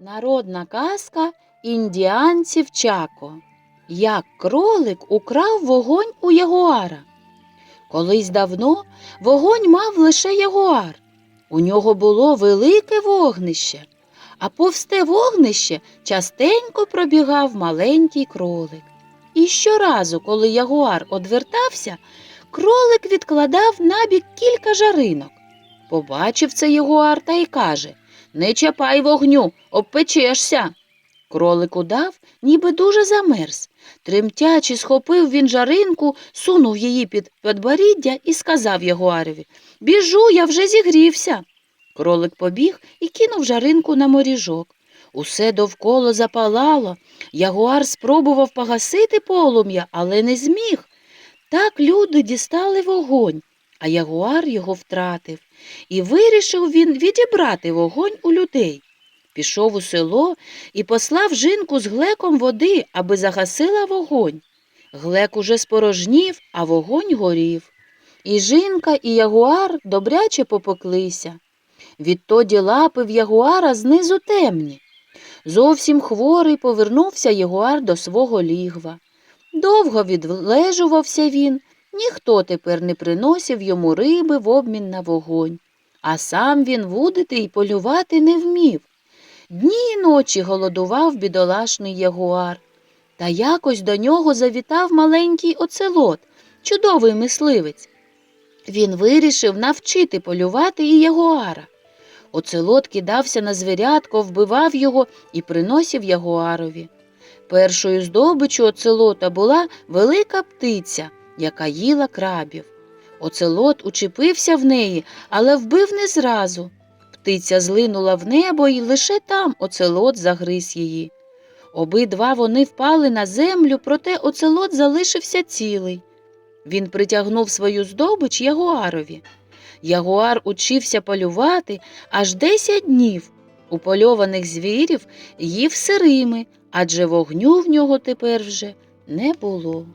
Народна казка індіанців Чако. Як кролик украв вогонь у ягуара. Колись давно вогонь мав лише ягуар. У нього було велике вогнище, а повсте вогнище частенько пробігав маленький кролик. І щоразу, коли ягуар одвертався, кролик відкладав набік кілька жаринок. Побачив це ягуар та й каже Не чапай вогню, обпечешся. Кролик удав, ніби дуже замерз. Тремтячи, схопив він жаринку, сунув її під підборіддя і сказав ягуарові Біжу, я вже зігрівся. Кролик побіг і кинув жаринку на моріжок. Усе довкола запалало. Ягуар спробував погасити полум'я, але не зміг. Так люди дістали вогонь, а ягуар його втратив. І вирішив він відібрати вогонь у людей. Пішов у село і послав жінку з глеком води, аби загасила вогонь. Глек уже спорожнів, а вогонь горів. І жінка, і ягуар добряче попеклися. Відтоді лапи в ягуара знизу темні. Зовсім хворий повернувся ягуар до свого лігва. Довго відлежувався він, ніхто тепер не приносив йому риби в обмін на вогонь, а сам він вудити й полювати не вмів. Дні й ночі голодував бідолашний ягуар. Та якось до нього завітав маленький оцелот, чудовий мисливець. Він вирішив навчити полювати і ягуара. Оцелот кидався на звірятко, вбивав його і приносив ягуарові. Першою здобичю оцелота була велика птиця, яка їла крабів. Оцелот учепився в неї, але вбив не зразу. Птиця злинула в небо, і лише там оцелот загриз її. Обидва вони впали на землю, проте оцелот залишився цілий. Він притягнув свою здобич ягуарові. Ягуар учився полювати аж десять днів. Упольованих звірів їв сирими, адже вогню в нього тепер вже не було.